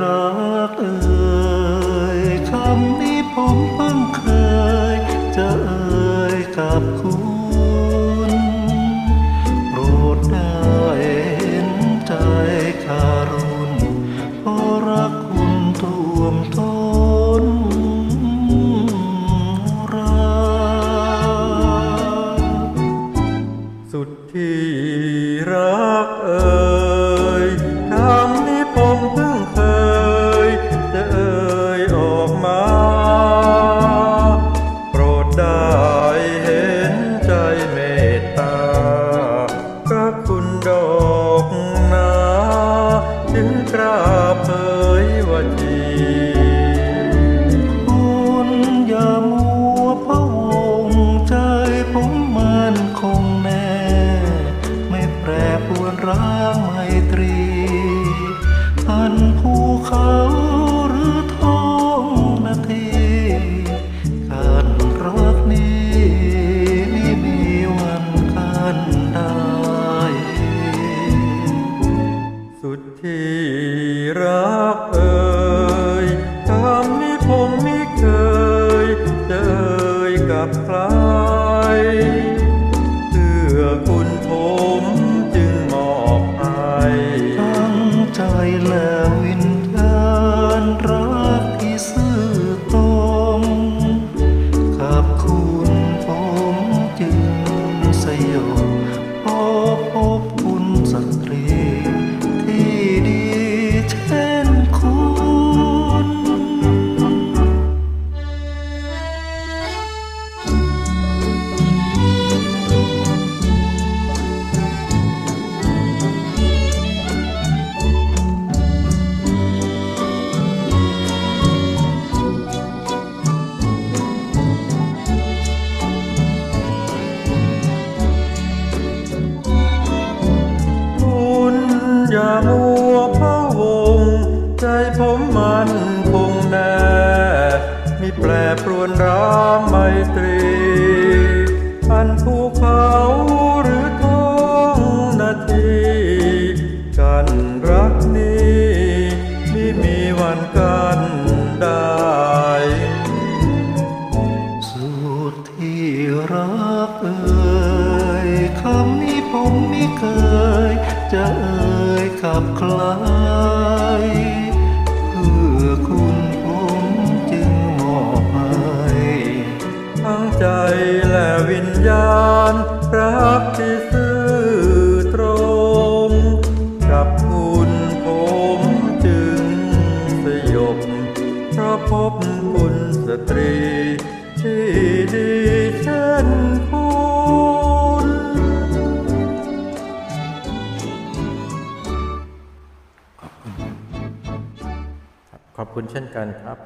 รักเอ่ยคำนี้ผมเพิ่งเคย จะเอ่ยกับคุณโปรดได้เห็นใจการุณเพราะรักคุณท่วมท้นรักสุดที่รักเอ่ย มา โปรดได้เห็นใจเมตตาพระคุณดอกนาถึงกราบเผยว่าจีคุณอย่ามัวพะวงใจผมมันคงแน่ ไม่แปรปรวนร้างไมตรีอันภูเขา สุดที่รักเอ ใจผมมันคงแน่มีแปรปรวนร้างไมตรี อันภูเขาหรือท้องนาทีกันรักนี้ไม่มีวันกันได้สุดที่รักเอ่ยคำนี้ผมไม่เคย จะเอ่ยกับใคร วิญญาณรักที่ซื่อตรง กับคุณผมจึงสยบเพราะพบคุณสตรี ที่ดีเช่นคุณขอบคุณเช่นกันครับ